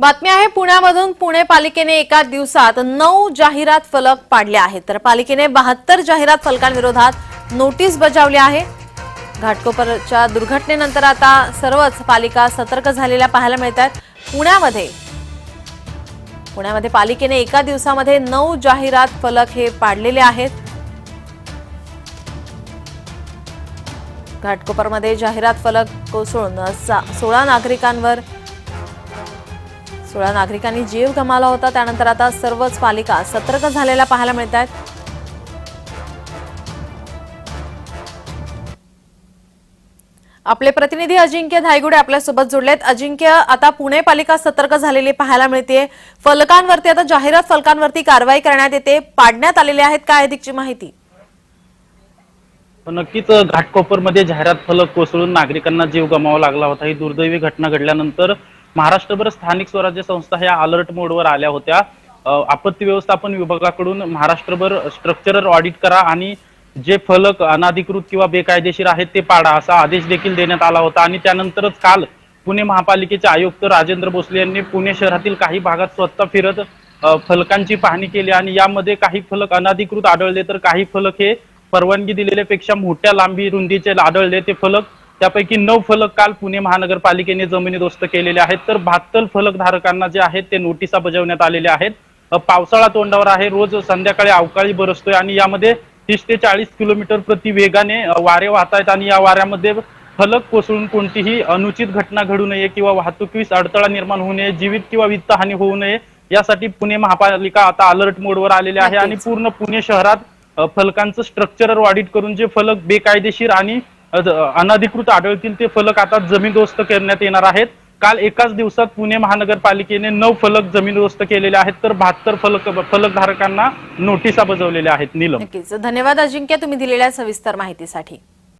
बातमी आहे पुण्यामधून पुणे पालिकेने एका दिवसात नऊ जाहिरात फलक पाडले आहेत. तर पालिकेने बहात्तर जाहिरात फलकांविरोधात नोटीस बजावली आहे. घाटकोपरच्या दुर्घटनेनंतर आता सर्वच पालिका सतर्क झालेल्या पाहायला मिळत आहेत. पुण्यामध्ये पुण्यामध्ये पालिकेने एका दिवसामध्ये नऊ जाहिरात फलक हे पाडलेले आहेत. घाटकोपरमध्ये जाहिरात फलक कोसळून सोळा नागरिकांवर सोळा नागरिकांनी जीव गमावला होता. त्यानंतर आता सर्वच पालिका सतर्क झालेल्या पाहायला मिळत आहेत आपले प्रतिनिधी अजिंक्य धायगुडे आपल्यासोबत जोडलेत. अजिंक्य आता पुणे पालिका सतर्क झालेली पाहायला मिळते फलकांवरती आता जाहिरात फलकांवरती कारवाई करण्यात येते. पाडण्यात आलेले आहेत काय अधिकची माहिती? नक्कीच घाटकोपरमध्ये जाहिरात फलक कोसळून नागरिकांना जीव गमावा लागला होता. ही दुर्दैवी घटना घडल्यानंतर महाराष्ट्रभर स्थानिक स्वराज्य संस्था ह्या अलर्ट मोडवर आल्या होत्या. आपत्ती व्यवस्थापन विभागाकडून महाराष्ट्रभर स्ट्रक्चरल ऑडिट करा आणि जे फलक अनाधिकृत किंवा बेकायदेशीर आहेत ते पाडा असा आदेश देखील देण्यात आला होता. आणि त्यानंतरच काल पुणे महापालिकेचे आयुक्त राजेंद्र भोसले यांनी पुणे शहरातील काही भागात स्वतः फिरत फलकांची पाहणी केली आणि यामध्ये काही फलक अनाधिकृत आढळले तर काही फलक हे परवानगी दिलेल्यापेक्षा मोठ्या लांबी रुंदीचे आढळले. ते फलक त्यापैकी नऊ फलक काल पुणे महानगरपालिकेने जमिनीदोस्त केलेले आहेत. तर बहात्तर फलक धारकांना जे आहेत ते नोटिसा बजावण्यात आलेल्या आहेत. पावसाळा तोंडावर आहे. रोज संध्याकाळी अवकाळी बरसतोय आणि यामध्ये तीस ते चाळीस किलोमीटर प्रति वेगाने वारे वाहत आहेत आणि या वाऱ्यामध्ये फलक कोसळून कोणतीही अनुचित घटना घडू नये किंवा वाहतुकीस अडथळा निर्माण होऊ नये जीवित किंवा वित्तहानी होऊ नये यासाठी पुणे महापालिका आता अलर्ट मोडवर आलेले आहे. आणि. पूर्ण पुणे शहरात फलकांचं स्ट्रक्चरल ऑडिट करून जे फलक बेकायदेशीर आणि अनधिकृत आढळतील ते फलक आता जमीनदोस्त करण्यात येणार आहेत. काल एकाच दिवसात पुणे महानगरपालिकेने नऊ फलक जमीनदोस्त केलेले आहेत तर बहात्तर फलक फलकधारकांना नोटिसा बजावलेल्या आहेत. नीलम. धन्यवाद अजिंक्य तुम्ही दिलेल्या सविस्तर माहितीसाठी.